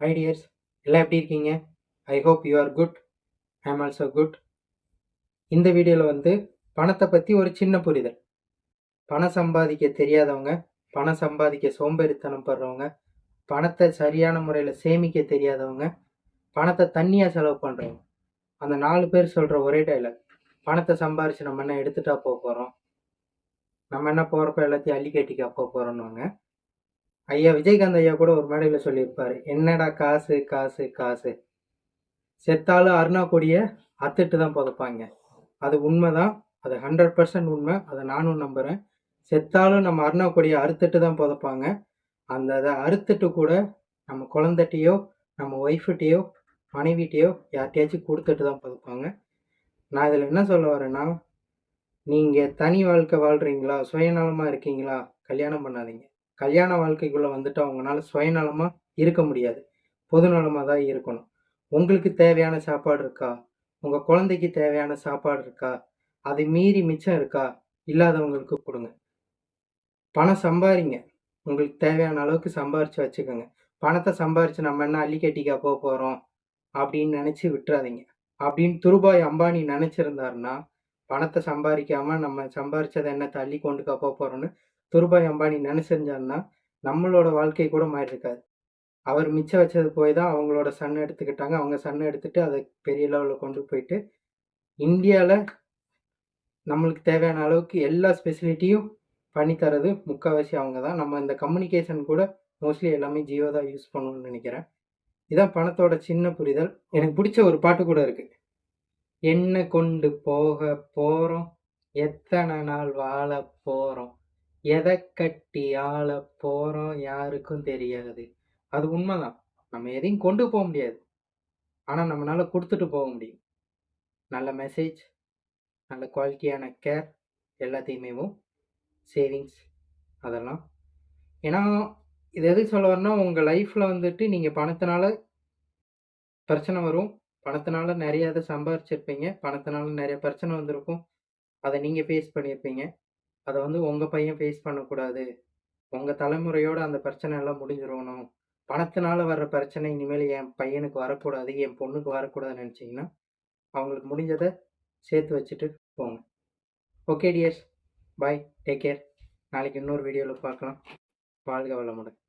High tears எல்லாம் எப்படி இருக்கீங்க? I hope you are good I am also good இந்த வீடியோவில் வந்து பணத்தை பற்றி ஒரு சின்ன புரிதல். பணம் சம்பாதிக்க தெரியாதவங்க பணம் சம்பாதிக்க சோம்பேறித்தனம் படுறவங்க பணத்தை சரியான முறையில் சேமிக்க தெரியாதவங்க பணத்தை தண்ணியாக செலவு பண்ணுறவங்க அந்த நாலு பேர் சொல்கிற ஒரே டைலாக் பணத்தை சம்பாரித்து நம்ம என்ன எடுத்துட்டா போக போகிறோம் நம்ம என்ன போகிறப்ப எல்லாத்தையும் அள்ளி கட்டிக்கா போக போகிறோன்னு ஐயா விஜயகாந்த் ஐயா கூட ஒரு மேடையில் சொல்லியிருப்பாரு. என்னடா காசு காசு காசு? செத்தாலும் அருணா கொடியை அத்துட்டு தான் புதைப்பாங்க. அது உண்மைதான். அது ஹண்ட்ரட் பர்சன்ட் உண்மை. அதை நானும் நம்புகிறேன் செத்தாலும் நம்ம அருணா கொடியை அறுத்துட்டு தான் புதைப்பாங்க. அந்த அதை அறுத்துட்டு கூட நம்ம குழந்தட்டையோ நம்ம ஒய்ஃப்கிட்டையோ மனைவிட்டையோ யார்கிட்டயாச்சும் கொடுத்துட்டு தான் புதைப்பாங்க. நான் இதில் என்ன சொல்ல வரேன்னா நீங்கள் தனி வாழ்க்கை வாழ்கிறீங்களா சுயநலமாக இருக்கீங்களா? கல்யாணம் பண்ணாதீங்க. கல்யாண வாழ்க்கைக்குள்ளே வந்துட்டு அவங்களால சுயநலமாக இருக்க முடியாது. பொதுநலமாக தான் இருக்கணும். உங்களுக்கு தேவையான சாப்பாடு இருக்கா? உங்கள் குழந்தைக்கு தேவையான சாப்பாடு இருக்கா? அதை மீறி மிச்சம் இருக்கா? இல்லாதவங்களுக்கு கொடுங்க. பணம் சம்பாரிங்க. உங்களுக்கு தேவையான அளவுக்கு சம்பாரித்து வச்சுக்கோங்க. பணத்தை சம்பாரித்து நம்ம என்ன அள்ளிக்கட்டிக்கா போக போகிறோம் அப்படின்னு நினச்சி விட்டுறாதீங்க. அப்படின்னு துருபாய் அம்பானி நினச்சிருந்தாருன்னா பணத்தை சம்பாதிக்காம நம்ம சம்பாரிச்சதை என்ன தள்ளி கொண்டுக்கா போக போகிறோன்னு துருபாய் அம்பானி நினைச்சிருந்தாருன்னா நம்மளோட வாழ்க்கை கூட மாறி இருக்காது அவர் மிச்சம் வச்சது போய் தான் அவங்களோட சன் எடுத்துக்கிட்டாங்க. அவங்க சன் எடுத்துட்டு அதை பெரிய லெவலில் கொண்டு போயிட்டு இந்தியாவில் நம்மளுக்கு தேவையான அளவுக்கு எல்லா ஸ்பெசிலிட்டியும் பண்ணித்தரது முக்கால்வாசி அவங்க தான். நம்ம இந்த கம்யூனிகேஷன் கூட மோஸ்ட்லி எல்லாமே ஜியோ தான் யூஸ் பண்ணணும்னு நினைக்கிறேன். இதான் பணத்தோட சின்ன புரிதல். எனக்கு பிடிச்ச ஒரு பாட்டு கூட இருக்கு. என்ன கொண்டு போக போகிறோம் எத்தனை நாள் வாழ போகிறோம் எதை கட்டி ஆள போகிறோம் யாருக்கும் தெரியாது. அது உண்மைதான். நம்ம எதையும் கொண்டு போக முடியாது. ஆனால் நம்மளால கொடுத்துட்டு போக முடியும். நல்ல மெசேஜ் நல்ல குவாலிட்டியான கேர் எல்லாத்தையுமே சேவிங்ஸ் அதெல்லாம். ஏன்னா இது எதுக்கு சொல்ல வரேன்னா உங்கள் லைஃப்பில் வந்துட்டு நீங்கள் பணத்தினால பிரச்சனை வரும். பணத்தினால நிறைய இதை சம்பாரிச்சிருப்பீங்க. பணத்தினால நிறைய பிரச்சனை வந்திருக்கும். அதை நீங்கள் ஃபேஸ் பண்ணியிருப்பீங்க. அதை வந்து உங்கள் பையன் ஃபேஸ் பண்ணக்கூடாது. உங்கள் தலைமுறையோட அந்த பிரச்சனை எல்லாம் முடிஞ்சிடணும் பணத்தினால வர்ற பிரச்சனை இனிமேல் என் பையனுக்கு வரக்கூடாது என் பொண்ணுக்கு வரக்கூடாதுன்னு நினச்சிங்கன்னா அவங்களுக்கு முடிஞ்சதை சேர்த்து வச்சுட்டு போங்க. Okay dears bye take care நாளைக்கு இன்னொரு வீடியோவில் பார்க்கலாம். வாழ்க வளமுடன்.